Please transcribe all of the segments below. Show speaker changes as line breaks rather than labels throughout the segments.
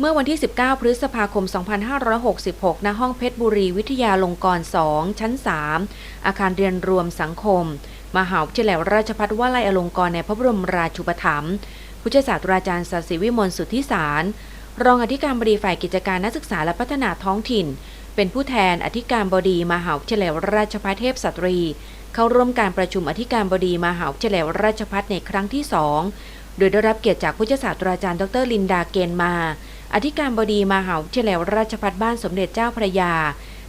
เมื่อวันที่ 19 พฤษภาคม 2566 ณ ห้องเพชรบุรีวิทยาลงกรณ์ 2 ชั้น 3 อาคารเรียนรวมสังคม มหาวิทยาลัยราชภัฏวลัยอลงกรณ์ในพระบรมราชูปถัมภ์ผู้ช่วยศาสตราจารย์ศศิวิมลสุทธิสาร รองอธิการบดีฝ่ายกิจการนักศึกษาและพัฒนาท้องถิ่น เป็นผู้แทนอธิการบดีมหาวิทยาลัยราชภัฏเทพสตรี เข้าร่วมการประชุมอธิการบดีมหาวิทยาลัยราชภัฏในครั้งที่ 2 โดยได้รับเกียรติจากผู้ช่วยศาสตราจารย์ ดรลินดาเกณฑ์มา อธิการบดีมหาวิทยาลัยราชภัฏบ้านสมเด็จเจ้าพระยา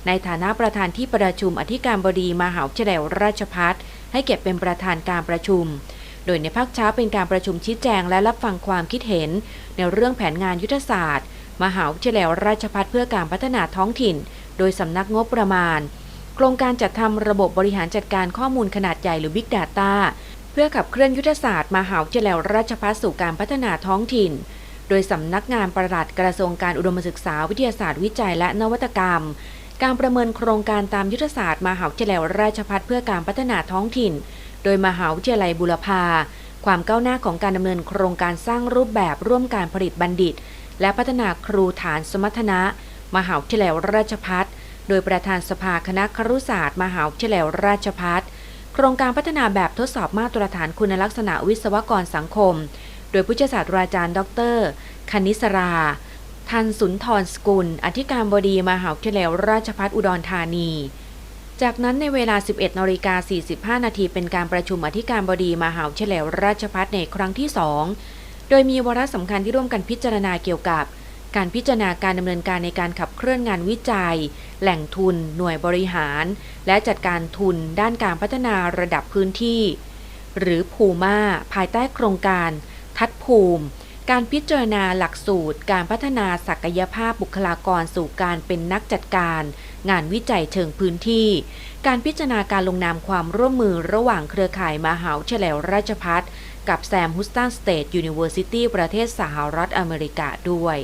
ในฐานะประธานที่ประชุมอธิการบดีมหาวิทยาลัยราชภัฏให้เก็บเป็นประธานการประชุม โดยในภาคเช้าเป็นการประชุมชี้แจงและรับฟังความคิดเห็น ในเรื่องแผนงานยุทธศาสตร์ มหาวิทยาลัยราชภัฏเพื่อการพัฒนาท้องถิ่น โดยสำนักงบประมาณ โครงการจัดทำระบบบริหารจัดการข้อมูลขนาดใหญ่หรือ Big Data เพื่อขับเคลื่อนยุทธศาสตร์มหาวิทยาลัยราชภัฏสู่การพัฒนาท้องถิ่น โดยสำนักงานประหลัดกระทรวงการอุดมศึกษาวิทยาศาสตร์วิจัยและนวัตกรรม การประเมินโครงการตามยุทธศาสตร์มหาวิทยาลัยราชภัฏเพื่อการพัฒนาท้องถิ่น โดยมหาวิทยาลัยบุรพาความก้าวหน้าของการดำเนินโครงการสร้างรูปแบบร่วมการผลิตบัณฑิต และพัฒนาครูฐานสมรรถนะ มหาวิทยาลัยราชภัฏโดยประธานสภาคณะครุศาสตร์มหาวิทยาลัยราชภัฏโครงการพัฒนาแบบทดสอบมาตรฐานคุณลักษณะวิศวกรสังคม ดยผู้ช่วยศาสตราจารย์ ดร คณิสรา ทันสุนทรสกุล อธิการบดีมหาวิทยาลัยราชภัฏอุดรธานี จากนั้นในเวลา 11นาฬิกา45 นาทีเป็นการประชุมอธิการบดีมหาวิทยาลัยราชภัฏในครั้งที่ 2 โดยมีวาระสำคัญที่ร่วมกันพิจารณาเกี่ยวกับการพิจารณาการดำเนินการในการขับเคลื่อนงานวิจัย แหล่งทุน หน่วยบริหาร และจัดการทุนด้านการพัฒนาระดับพื้นที่ หรือภูมาภายใต้โครงการ ภูมิ การพิจารณาหลักสูตร การพัฒนาศักยภาพบุคลากรสู่การเป็นนักจัดการ งานวิจัยเชิงพื้นที่ การพิจารณาการลงนามความร่วมมือระหว่างเครือข่ายมหาวิทยาลัยราชพัฒกับแซมฮุสตันสเตทยูนิเวอร์ซิตี้ประเทศสหรัฐอเมริกาด้วย